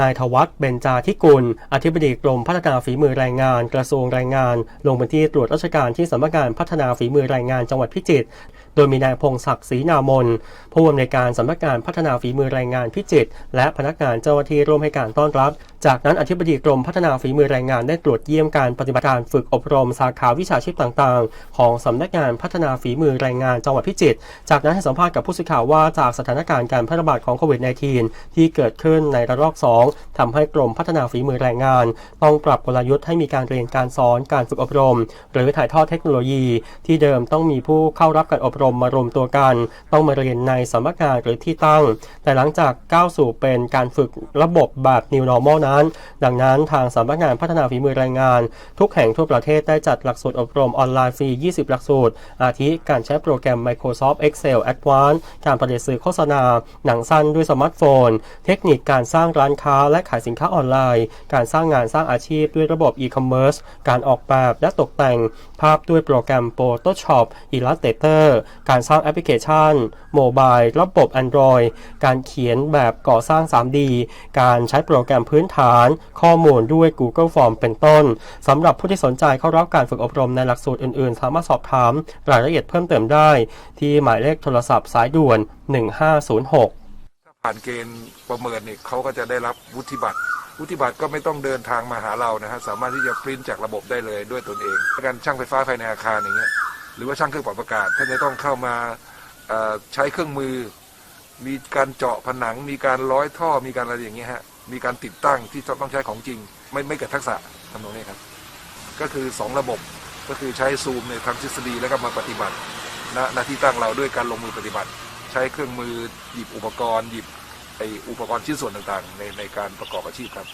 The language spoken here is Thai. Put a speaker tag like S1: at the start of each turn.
S1: นายทวัฒน์เบญจาธิกุล อธิบดีกรมพัฒนาฝีมือแรงงาน กระทรวงแรงงาน ลงพื้นที่ตรวจราชการที่สำนักงานพัฒนาฝีมือแรงงานจังหวัดพิจิตร โดยมีนายพงศักดิ์ศรีนามน ผู้อำนวยการสำนักงานพัฒนาฝีมือแรงงานพิจิตร และพนักงานเจ้าหน้าที่ร่วมให้การต้อนรับ จากนั้นอธิบดีกรมพัฒนาฝีมือแรงงานได้ตรวจเยี่ยมการปฏิบัติการฝึกอบรมสาขาวิชาชีพต่างๆ ของสำนักงานพัฒนาฝีมือแรงงานจังหวัดพิจิตร จากนั้นให้สัมภาษณ์กับผู้สื่อข่าวว่าจากสถานการณ์การแพร่ระบาดของโควิด -19 ที่เกิดขึ้นในระลอก 2ทำให้กรมพัฒนาฝีมือแรงงาน ต้องปรับกลยุทธ์ให้มีการเรียนการสอนการฝึกอบรม หรือถ่ายทอดเทคโนโลยี ที่เดิมต้องมีผู้เข้ารับการอบรมมารวมตัวกัน ต้องมาเรียนในสำนักงานหรือที่ตั้ง แต่หลังจากก้าวสู่เป็นการฝึกระบบแบบ New Normal นั้น ดังนั้นทางสำนักงานพัฒนาฝีมือแรงงาน ทุกแห่งทั่วประเทศได้จัดหลักสูตรอบรมออนไลน์ฟรี 20 หลักสูตร อาทิการใช้โปรแกรม Microsoft Excel Advanced การประดิษฐ์สื่อโฆษณา หนังสั้นด้วยสมาร์ทโฟน เทคนิคการสร้างร้านค้าและขายสินค้าออนไลน์ การสร้างงานสร้างอาชีพด้วยระบบ e-commerce การออกแบบและตกแต่ง ภาพด้วยโปรแกรม Photoshop Illustrator การสร้างแอปพลิเคชัน โมบายระบบ Android การเขียนแบบก่อสร้าง 3D การใช้โปรแกรมพื้นฐาน ข้อมูลด้วย Google Form เป็นต้นสำหรับผู้ที่สนใจเข้ารับการฝึกอบรมในหลักสูตรอื่น ๆ สามารถสอบถามรายละเอียดเพิ่มเติมได้ ที่หมายเลขโทรศัพท์สายด่วน 1506
S2: ผ่านเกณฑ์ประเมินเนี่ยเขาก็จะได้รับวุฒิบัตรวุฒิบัตรก็ไม่ต้องเดินทางมาหาเรานะฮะสามารถที่จะปริ้นจากระบบได้เลยด้วยตนเองการช่างไฟฟ้าภายในอาคารอย่างเงี้ยหรือว่าช่างเครื่องปรับอากาศท่านจะต้องเข้ามาใช้เครื่องมือ มีการเจาะผนัง มีการร้อยท่อมีการอะไรอย่างเงี้ยฮะมีการติดตั้งที่ต้องใช้ของจริง ไม่ไม่เกิดทักษะทำตรงนี้ครับ ก็คือสองระบบก็คือใช้ซูมในทางทฤษฎีแล้วก็มาปฏิบัติณณที่ตั้งเราด้วยการลงมือปฏิบัติ ใช้เครื่องมือหยิบอุปกรณ์หยิบไออุปกรณ์ชิ้นส่วนต่างๆ ในในการประกอบอาชีพครับ